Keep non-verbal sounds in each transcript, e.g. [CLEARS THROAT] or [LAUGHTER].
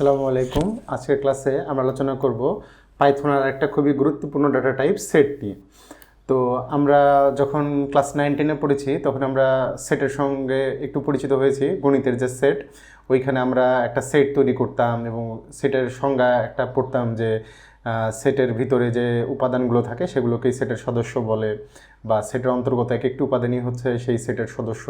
আসসালামু আলাইকুম। আজকের ক্লাসে আমরা আলোচনা করব পাইথনের একটা খুবই গুরুত্বপূর্ণ ডাটা টাইপ সেট নিয়ে। তো আমরা যখন ক্লাস নাইন টেনে পড়েছি, তখন আমরা সেটের সঙ্গে একটু পরিচিত হয়েছি, গণিতের যে সেট ওইখানে আমরা একটা সেট তৈরি করতাম এবং সেটের সংজ্ঞা একটা পড়তাম যে সেটের ভিতরে যে উপাদানগুলো থাকে সেগুলোকেই সেটের সদস্য বলে বা সেটের অন্তর্গত এক একটি উপাদানই হচ্ছে সেই সেটের সদস্য।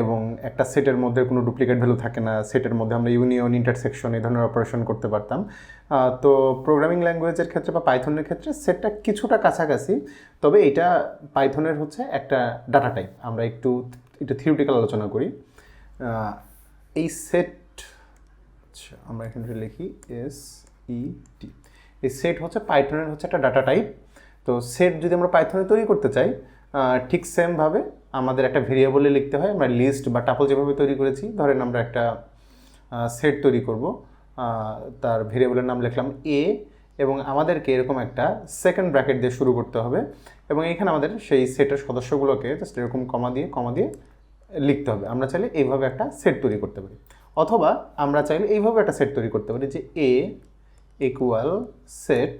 এবং একটা সেটের মধ্যে কোনো ডুপ্লিকেট ভ্যালু থাকে না। সেটের মধ্যে আমরা ইউনিয়ন ইন্টারসেকশন এই ধরনের অপারেশন করতে পারতাম। তো প্রোগ্রামিং ল্যাঙ্গুয়েজের ক্ষেত্রে বা পাইথনের ক্ষেত্রে সেটটা কিছুটা কাছাকাছি, তবে এটা পাইথনের হচ্ছে একটা ডাটা টাইপ আমরা একটু একটু থিওরিটিক্যাল আলোচনা করি। এই সেট আচ্ছা আমরা এখানে লিখি এস ই টি এই সেট হচ্ছে পাইথনের হচ্ছে একটা ডাটা টাইপ তো সেট যদি আমরা পাইথনে তৈরি করতে চাই ঠিক সেমভাবে আমাদের একটা ভেরিয়েবলে লিখতে হয়, আমরা লিস্ট বা টাপল যেভাবে তৈরি করেছি, ধরেন আমরা একটা সেট তৈরি করব তার ভেরিয়েবলের নাম লিখলাম এ এবং আমাদেরকে এরকম একটা সেকেন্ড ব্র্যাকেট দিয়ে শুরু করতে হবে, এবং এখানে আমাদের সেই সেটের সদস্যগুলোকে জাস্ট এরকম কমা দিয়ে কমা দিয়ে লিখতে হবে। আমরা চাইলে এইভাবে একটা সেট তৈরি করতে পারি। অথবা আমরা চাইলে এইভাবে একটা সেট তৈরি করতে পারি যে এ ইকুয়াল সেট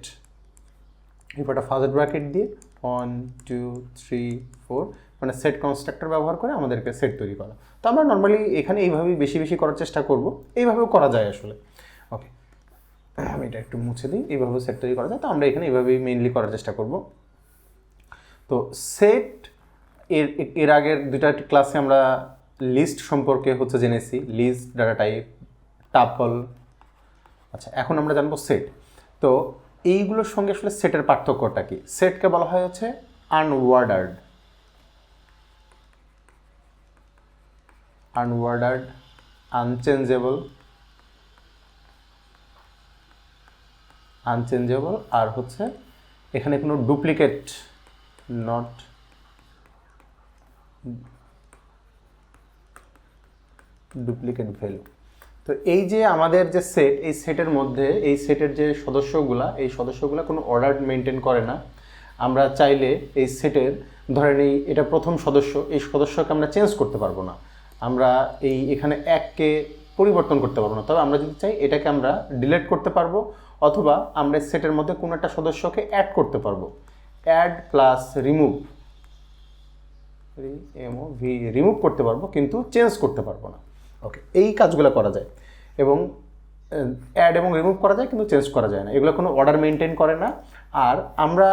এরপর একটা ফার্স্ট ব্র্যাকেট দিয়ে ওয়ান টু থ্রি ফোর মানে সেট কনস্ট্রাক্টর ব্যবহার করে আমাদেরকে সেট তৈরি করা। তো আমরা নর্মালি এখানে এইভাবেই বেশি বেশি করার চেষ্টা করব। এইভাবেও করা যায় আসলে। ওকে আমি এটা একটু মুছে দিই। এইভাবে সেট তৈরি করা যায়। তো আমরা এখানে এইভাবেই মেইনলি করার চেষ্টা করব। তো সেট এর এর আগের দুইটা ক্লাসে আমরা লিস্ট সম্পর্কে হচ্ছে জেনেছি। লিস্ট ডাটা টাইপ টাপল আচ্ছা এখন আমরা জানব সেট তো এইগুলোর সঙ্গে আসলে সেটের পার্থক্যটা কি? সেটকে বলা হয় হচ্ছে আনওয়ার্ডার্ড আনওয়ার্ডার্ড আনচেঞ্জেবল আনচেঞ্জেবল আর হচ্ছে এখানে কোনো ডুপ্লিকেট নট ডুপ্লিকেট ভ্যালু তো এই যে আমাদের যে সেট এই সেটের মধ্যে, এই সেটের যে সদস্যগুলা, এই সদস্যগুলা কোনো অর্ডার মেনটেন করে না। আমরা চাইলে এই সেটের, ধরেন এই, এটা প্রথম সদস্য, এই সদস্যকে আমরা চেঞ্জ করতে পারব না। আমরা এই এখানে এককে পরিবর্তন করতে পারব না। তবে আমরা যদি চাই এটাকে আমরা ডিলিট করতে পারব, অথবা আমরা সেটের মধ্যে কোনো একটা সদস্যকে অ্যাড করতে পারব। অ্যাড প্লাস রিমুভ এমও ভি রিমুভ করতে পারব, কিন্তু চেঞ্জ করতে পারব না। ওকে এই কাজগুলো করা যায়। এবং অ্যাড এবং রিমুভ করা যায়, কিন্তু চেঞ্জ করা যায় না। এগুলো কোনো অর্ডার মেনটেন করে না। আর আমরা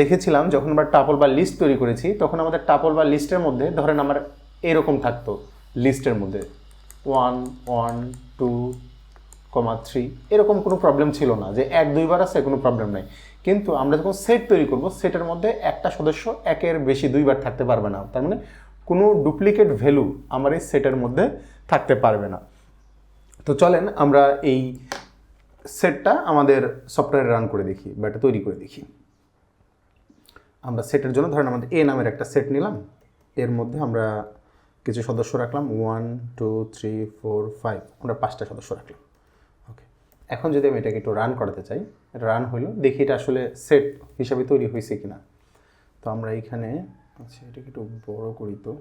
দেখেছিলাম যখন আমরা টাপল বা লিস্ট তৈরি করেছি, তখন আমাদের টাপল বা লিস্টের মধ্যে ধরেন আমার এরকম থাকতো। লিস্টের মধ্যে। One one, two, comma three, এরকম কোনো প্রবলেম ছিল না যে এক, দুইবার আছে, কোনো প্রবলেম নাই। কিন্তু আমরা যখন সেট তৈরি করব, সেটের মধ্যে একটা সদস্য একের বেশি দুইবার থাকতে পারবে না। তার মানে কোনো ডুপ্লিকেট ভ্যালু আমার এই সেটের মধ্যে থাকতে পারবে না। তো চলেন আমরা এই সেটটা আমাদের সফটওয়্যারে রান করে দেখি বা এটা তৈরি করে দেখি। আমরা সেটের জন্য ধরেন আমাদের এ নামের একটা সেট নিলাম। এর মধ্যে আমরা কিছু সদস্য রাখলাম one two three four five আমরা পাঁচটা সদস্য রাখলাম। ওকে এখন যদি আমি এটাকে একটু রান করাতে চাই, এটা রান হইল দেখি এটা আসলে সেট হিসাবে তৈরি হয়েছে কি না তো আমরা এইখানে আচ্ছা এটাকে একটু বড় করি তো।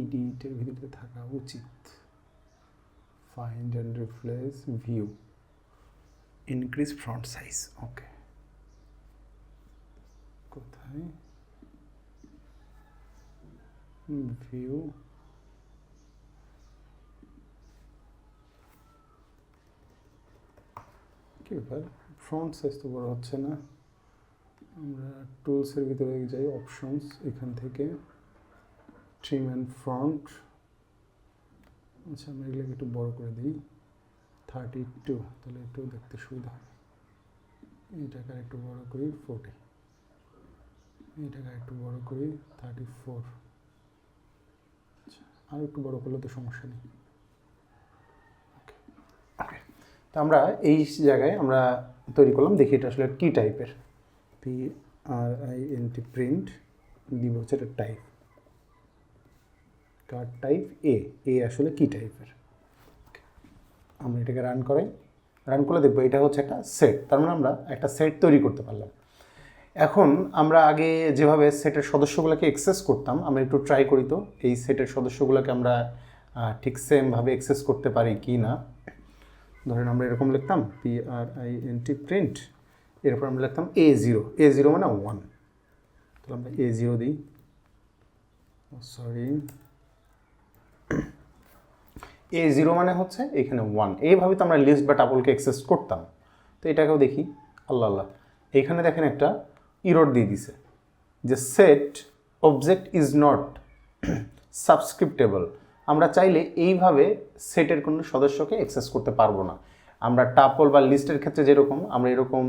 ইডিটের ভিতরে থাকা উচিত। Find and replace view increase front size okay কোথায়? ভিউ কি ব্যাপার? ফ্রন্ট সাইজ তো বড় হচ্ছে না। আমরা টুলসের ভিতরে যাই অপশনস এখান থেকে। ট্রিম অ্যান্ড ফ্রন্ট আচ্ছা আমরা এগুলোকে একটু বড় করে দিই। থার্টি টু তাহলে একটু দেখতে সুবিধা হবে এইটাকে একটু বড় করি ফোর্টি এইটাকে একটু বড় করি থার্টি ফোর আর একটু বড় করলে তো সমস্যা নেই। তো আমরা এই জায়গায় আমরা তৈরি করলাম, দেখি এটা আসলে কী টাইপের P R I N T print দিব হচ্ছে এটা type card type A A আসলে কী টাইপের আমরা এটাকে রান করাই। রান করলে দেখব এটা হচ্ছে একটা সেট তার মানে আমরা একটা সেট তৈরি করতে পারলাম। এখন আমরা আগে যেভাবে সেটের সদস্যগুলোকে এক্সেস করতাম, আমরা একটু ট্রাই করি তো, এই সেটের সদস্যগুলোকে আমরা ঠিক সেমভাবে এক্সেস করতে পারি কি না? ধরেন আমরা এরকম লিখতাম P R I N T print এরপর আমরা লিখতাম এ জিরো এ জিরো মানে ওয়ান তাহলে আমরা এ জিরো দিই। সরি এ জিরো মানে হচ্ছে এখানে ওয়ান এইভাবে তো আমরা লিস্ট বা টাপলকে অ্যাক্সেস করতাম। তো এটাকেও দেখি। আল্লাহ আল্লাহ। এখানে দেখেন একটা ইরোড দিয়ে দিছে। যে set object is not subscriptable আমরা চাইলে এইভাবে সেটের কোনো সদস্যকে অ্যাক্সেস করতে পারব না। আমরা টাপল বা লিস্টের ক্ষেত্রে যেরকম, আমরা এরকম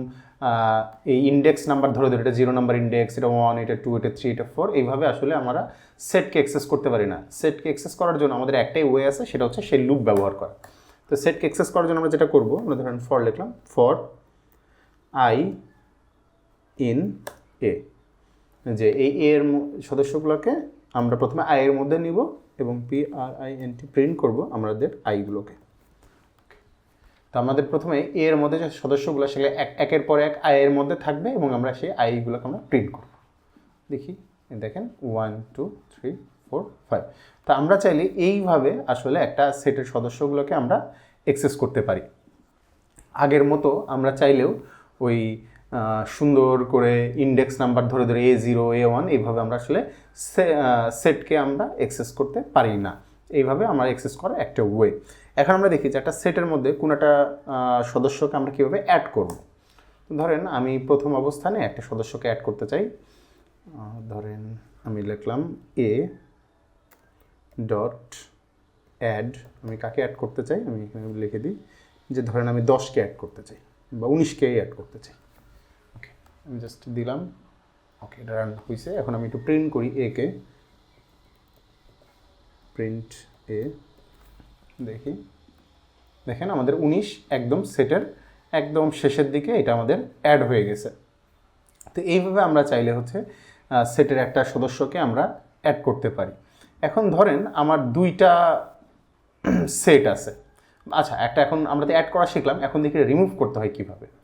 এই ইন্ডেক্স নাম্বার ধরে ধরে, এটা জিরো নাম্বার ইন্ডেক্স এটা ওয়ান এটা টু এটা থ্রি এটা ফোর এইভাবে আসলে আমরা সেটকে অ্যাক্সেস করতে পারি না। সেটকে অ্যাক্সেস করার জন্য আমাদের একটাই ওয়ে আছে, সেটা হচ্ছে সেই লুপ ব্যবহার করা। তো সেটকে অ্যাক্সেস করার জন্য আমরা যেটা করব, আমরা ধরেন ফর লিখলাম ফর আই ইন এ যে এই এ এর সদস্যগুলোকে আমরা প্রথমে আই এর মধ্যে নিব এবং P R I N T print করব আমাদের আইগুলোকে তো আমাদের প্রথমে এ এর মধ্যে যে সদস্যগুলো, সেগুলো এক একের পর এক আই এর মধ্যে থাকবে এবং আমরা সেই আইগুলোকে আমরা প্রিন্ট করব। দেখি দেখেন one two three four five তা আমরা চাইলে এইভাবে আসলে একটা সেটের সদস্যগুলোকে আমরা এক্সেস করতে পারি। আগের মতো আমরা চাইলেও ওই সুন্দর করে ইন্ডেক্স নাম্বার ধরে ধরে এ জিরো এ ওয়ান এইভাবে আমরা আসলে সেটকে আমরা অ্যাক্সেস করতে পারি না। এইভাবে আমরা অ্যাক্সেস করার একটা ওয়ে এখন আমরা দেখি যে একটা সেটের মধ্যে কোনো একটা সদস্যকে আমরা কীভাবে অ্যাড করব। ধরেন আমি প্রথম অবস্থানে একটা সদস্যকে অ্যাড করতে চাই। ধরেন আমি লিখলাম এ ডট অ্যাড আমি কাকে অ্যাড করতে চাই? আমি এখানে লিখে দিই যে ধরেন আমি দশকে অ্যাড করতে চাই বা উনিশকে অ্যাড করতে চাই। জাস্ট দিলাম। ওকে এটা রান হয়েছে এখন আমি একটু প্রিন্ট করি এ কে। প্রিন্ট এ দেখি। দেখেন আমাদের উনিশ একদম সেটের, একদম শেষের দিকে এটা আমাদের অ্যাড হয়ে গেছে। তো এইভাবে আমরা চাইলে হচ্ছে সেটের একটা সদস্যকে আমরা অ্যাড করতে পারি। এখন ধরেন আমার দুইটা [CLEARS THROAT] সেট আছে। আচ্ছা একটা এখন আমরা তো অ্যাড করা শিখলাম, এখন দেখি রিমুভ করতে হয় কীভাবে?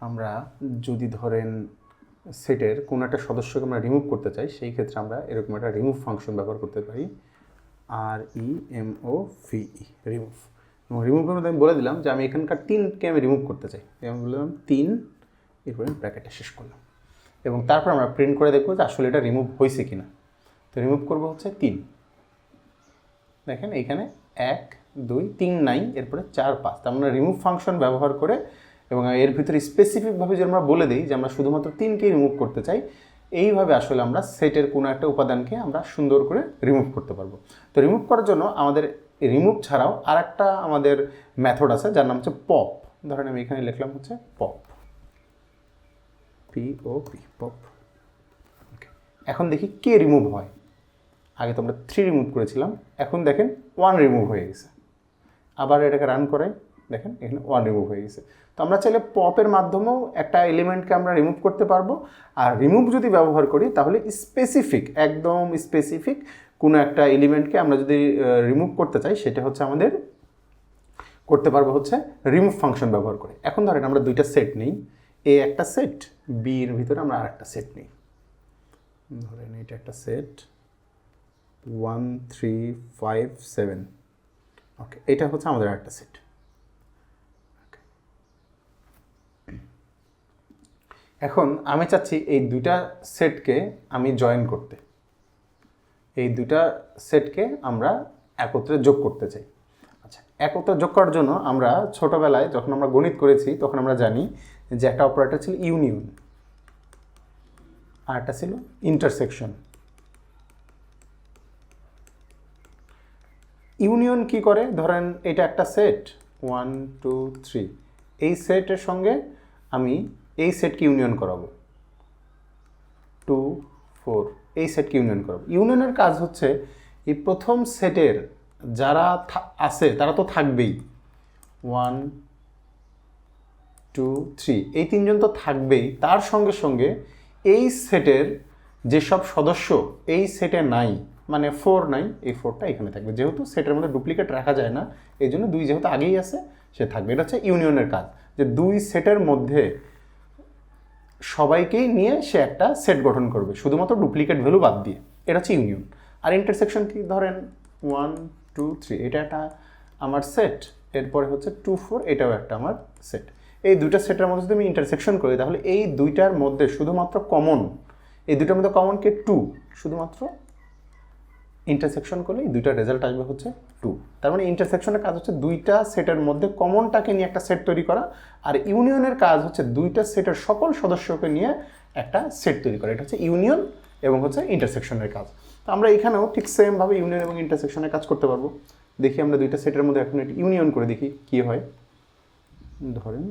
আমরা যদি ধরেন সেটের কোনো একটা সদস্যকে আমরা রিমুভ করতে চাই, সেই ক্ষেত্রে আমরা এরকম একটা রিমুভ ফাংশন ব্যবহার করতে পারি R E M O V E remove এবং রিমুভের মধ্যে আমি বলে দিলাম যে আমি এখানকার তিনকে আমি রিমুভ করতে চাই। আমি বললাম তিন, এরপরে ব্র্যাকেটটা শেষ করলাম। এবং তারপর আমরা প্রিন্ট করে দেখব যে আসলে এটা রিমুভ হয়েছে কি না তো রিমুভ করব হচ্ছে তিন। দেখেন এইখানে এক, দুই, তিন নাই এরপরে চার, পাঁচ। তার মানে রিমুভ ফাংশন ব্যবহার করে এবং এর ভিতরে স্পেসিফিকভাবে যে আমরা বলে দিই যে আমরা শুধুমাত্র তিনকেই রিমুভ করতে চাই, এইভাবে আসলে আমরা সেটের কোনো একটা উপাদানকে আমরা সুন্দর করে রিমুভ করতে পারব। তো রিমুভ করার জন্য আমাদের রিমুভ ছাড়াও আর একটা আমাদের মেথড আছে, যার নাম হচ্ছে পপ ধরেন আমি এখানে লিখলাম হচ্ছে pop P O P pop এখন দেখি কে রিমুভ হয়। আগে তো আমরা থ্রি রিমুভ করেছিলাম, এখন দেখেন ওয়ান রিমুভ হয়ে গেছে। আবার এটাকে রান করে দেখেন, এখানে ওয়ান রিমুভ হয়ে গেছে। তো আমরা চাইলে পপের মাধ্যমেও একটা এলিমেন্টকে আমরা রিমুভ করতে পারব। আর রিমুভ যদি ব্যবহার করি, তাহলে স্পেসিফিক একদম স্পেসিফিক কোনো একটা এলিমেন্টকে আমরা যদি রিমুভ করতে চাই, সেটা হচ্ছে আমাদের করতে পারব হচ্ছে রিমুভ ফাংশন ব্যবহার করে। এখন ধরেন আমরা দুইটা সেট নেই। এ একটা সেট বি এর ভিতরে আমরা আর একটা সেট নেই। ধরেন এটা একটা set one three five seven okay এটা হচ্ছে আমাদের একটা সেট এখন আমি চাচ্ছি এই দুইটা সেটকে আমি জয়েন করতে। এই দুইটা সেটকে আমরা একত্রে যোগ করতে চাই। আচ্ছা একত্রে যোগ করার জন্য আমরা ছোটোবেলায় যখন আমরা গণিত করেছি, তখন আমরা জানি যে একটা অপারেটর ছিল ইউনিয়ন আর একটা ছিল ইন্টারসেকশন ইউনিয়ন কি করে? ধরেন এটা একটা সেট ওয়ান টু থ্রি এই সেটের সঙ্গে আমি এই সেটকে ইউনিয়ন করাবো। টু ফোর এই সেটকে ইউনিয়ন করাবো। ইউনিয়নের কাজ হচ্ছে এই প্রথম সেটের যারা আছে, তারা তো থাকবেই। ওয়ান টু থ্রি এই তিনজন তো থাকবেই। তার সঙ্গে সঙ্গে এই সেটের যেসব সদস্য, এই সেটে নাই মানে ফোর নাই, এই ফোরটা এখানে থাকবে। যেহেতু সেটের মধ্যে ডুপ্লিকেট রাখা যায় না, এই জন্য দুই যেহেতু আগেই আছে, সে থাকবে। এটা হচ্ছে ইউনিয়নের কাজ। যে দুই সেটের মধ্যে সবাইকেই নিয়ে সে একটা সেট গঠন করবে, শুধুমাত্র ডুপ্লিকেট ভ্যালু বাদ দিয়ে। এটা হচ্ছে ইউনিয়ন আর ইন্টারসেকশন কি? ধরেন ওয়ান টু থ্রি এটা একটা আমার সেট এরপরে হচ্ছে টু ফোর এটাও একটা আমার সেট এই দুইটা সেটের মধ্যে যদি আমি ইন্টারসেকশন করি, তাহলে এই দুইটার মধ্যে শুধুমাত্র কমন এই দুইটার মধ্যে কমন কে টু শুধুমাত্র ইন্টারসেকশন করলে এই দুইটা রেজাল্ট আসবে হচ্ছে টু তার মানে ইন্টারসেকশনের কাজ হচ্ছে দুইটা সেটের মধ্যে কমনটাকে নিয়ে একটা সেট তৈরি করা, আর ইউনিয়নের কাজ হচ্ছে দুইটা সেটের সকল সদস্যকে নিয়ে একটা সেট তৈরি করা। এটা হচ্ছে ইউনিয়ন এবং হচ্ছে ইন্টারসেকশনের কাজ। তো আমরা এখানেও ঠিক সেমভাবে ইউনিয়ন এবং ইন্টারসেকশনের কাজ করতে পারব। দেখি আমরা দুইটা সেটের মধ্যে এখন একটু ইউনিয়ন করে দেখি কী হয়। ধরেন,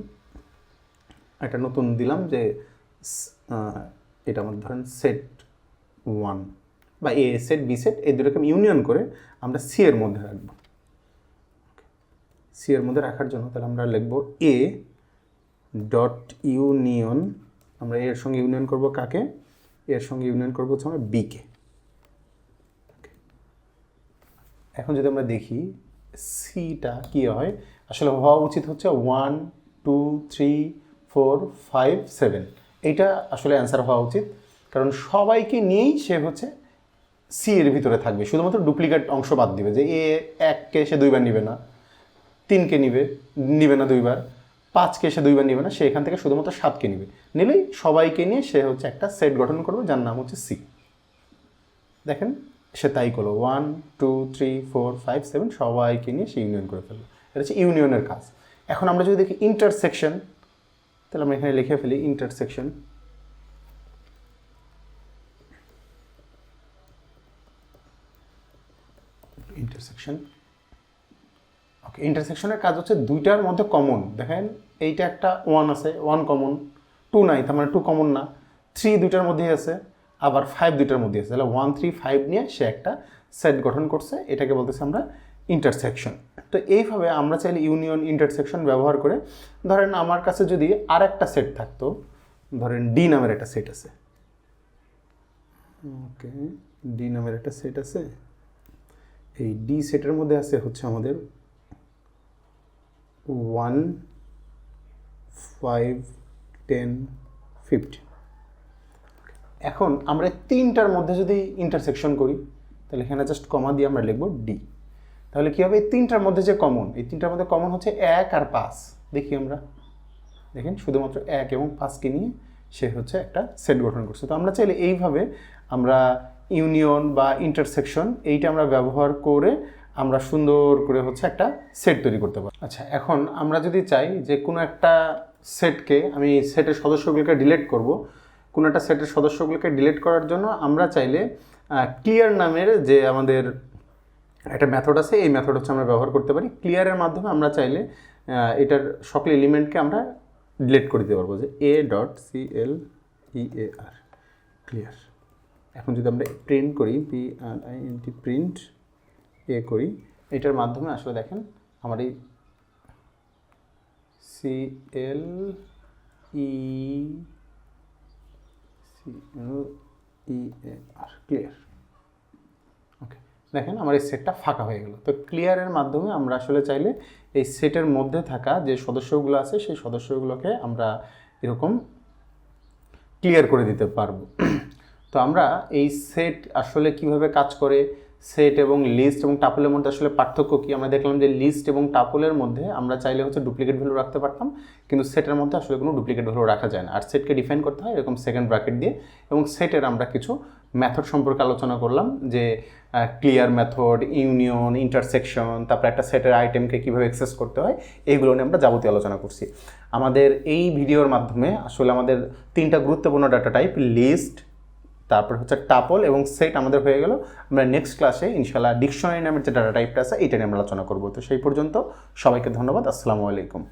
একটা নতুন দিলাম যে এটা আমাদের ধরেন সেট ওয়ান বা এ সেট বি সেট এই দুটোকে ইউনিয়ন করে আমরা সি এর মধ্যে রাখব। সি এর মধ্যে রাখার জন্য তাহলে আমরা লিখব এ ডট ইউনিয়ন আমরা এর সঙ্গে ইউনিয়ন করব কাকে? এর সঙ্গে ইউনিয়ন করব হচ্ছে আমরা বিকে এখন যদি আমরা দেখি সিটা কি হয়? আসলে হওয়া উচিত হচ্ছে one two three four five seven এইটা আসলে অ্যান্সার হওয়া উচিত। কারণ সবাইকে নিয়েই সে হচ্ছে সি এর ভিতরে থাকবে। শুধুমাত্র ডুপ্লিকেট অংশ বাদ দিবে যে এ এককে সে দুইবার নিবে না। তিনকে নিবে নিবে না দুইবার। পাঁচকে সে দুইবার নিবে না, সে এখান থেকে শুধুমাত্র সাতকে নিবে। নিলেই সবাইকে নিয়ে সে হচ্ছে একটা সেট গঠন করবে, যার নাম হচ্ছে সি। দেখেন, সে তাই করল। One two three four five seven সবাইকে নিয়ে সে ইউনিয়ন করে ফেলল। এটা হচ্ছে ইউনিয়নের কাজ। এখন আমরা যদি দেখি ইন্টারসেকশন তাহলে আমরা এখানে লিখে ফেলি ইন্টারসেকশন ইন্টারসেকশন ইন্টারসেকশনের কাজ হচ্ছে দুইটার মধ্যে কমন দেখেন, এইটা একটা ওয়ান আছে ওয়ান কমন টু নাই, তার মানে টু কমন না। থ্রি দুইটার মধ্যেই আছে, আবার ফাইভ দুইটার মধ্যে আছে। তাহলে ওয়ান থ্রি ফাইভ নিয়ে সে একটা সেট গঠন করছে, এটাকে বলতেছি আমরা ইন্টারসেকশন তো এইভাবে আমরা চাইলে ইউনিয়ন ইন্টারসেকশন ব্যবহার করে, ধরেন আমার কাছে যদি আর একটা সেট থাকতো, ধরেন ডি নামের একটা সেট আছে। ওকে ডি নামের একটা সেট আছে। এই ডি সেটের মধ্যে আছে হচ্ছে আমাদের ওয়ান, ফাইভ, টেন ফিফটি এখন আমরা তিনটার মধ্যে যদি ইন্টারসেকশন করি, তাহলে এখানে জাস্ট কমা দিয়ে আমরা লিখব ডি তাহলে কী হবে? এই তিনটার মধ্যে যে কমন এই তিনটার মধ্যে কমন হচ্ছে এক আর পাঁচ। দেখি আমরা। দেখেন, শুধুমাত্র এক এবং পাঁচকে নিয়ে সে হচ্ছে একটা সেট গঠন করছে। তো আমরা চাইলে এইভাবে আমরা ইউনিয়ন বা ইন্টারসেকশন এইটা আমরা ব্যবহার করে আমরা সুন্দর করে হচ্ছে একটা সেট তৈরি করতে পারি আচ্ছা এখন আমরা যদি চাই যে কোনো একটা সেটকে আমি সেটের সদস্যগুলোকে ডিলেট করব, কোনো একটা সেটের সদস্যগুলোকে ডিলেট করার জন্য আমরা চাইলে ক্লিয়ার নামের যে আমাদের একটা মেথড আছে, এই মেথড হচ্ছে আমরা ব্যবহার করতে পারি। ক্লিয়ারের মাধ্যমে আমরা চাইলে এটার সকল এলিমেন্টকে আমরা ডিলেট করে দিতে পারব যে A dot C L E A R clear এখন যদি আমরা প্রিন্ট করি P R I N T print এ করি। এটার মাধ্যমে আসলে দেখেন আমার এই C L E C E R clear okay দেখেন আমার এই সেটটা ফাঁকা হয়ে গেল। তো ক্লিয়ারের মাধ্যমে আমরা আসলে চাইলে এই সেটের মধ্যে থাকা যে সদস্যগুলো আছে, সেই সদস্যগুলোকে আমরা এরকম ক্লিয়ার করে দিতে পারব। তো আমরা এই সেট আসলে কীভাবে কাজ করে সেট এবং লিস্ট এবং টাপলের মধ্যে আসলে পার্থক্য কি? আমরা দেখলাম যে লিস্ট এবং টাপলের মধ্যে আমরা চাইলে হচ্ছে ডুপ্লিকেট ভ্যালু রাখতে পারতাম, কিন্তু সেটের মধ্যে আসলে কোনো ডুপ্লিকেট ভ্যালু রাখা যায় না। আর সেটকে ডিফাইন করতে হয় এরকম সেকেন্ড ব্র্যাকেট দিয়ে এবং সেটের আমরা কিছু মেথড সম্পর্কে আলোচনা করলাম যে ক্লিয়ার মেথড ইউনিয়ন ইন্টারসেকশন তারপর একটা সেটের আইটেমকে কীভাবে অ্যাক্সেস করতে হয় এইগুলো নিয়ে আমরা যাবতীয় আলোচনা করছি। আমাদের এই ভিডিওর মাধ্যমে আসলে আমাদের তিনটা গুরুত্বপূর্ণ ডাটা টাইপ লিস্ট তারপর হচ্ছে টাপল এবং সেট আমাদের হয়ে গেল। আমরা নেক্সট ক্লাসে ইনশাল্লাহ ডিকশনারি নামের যে ডাটা টাইপটা আছে, এইটা নিয়ে আমরা আলোচনা করব। তো সেই পর্যন্ত সবাইকে ধন্যবাদ, আসসালামু আলাইকুম।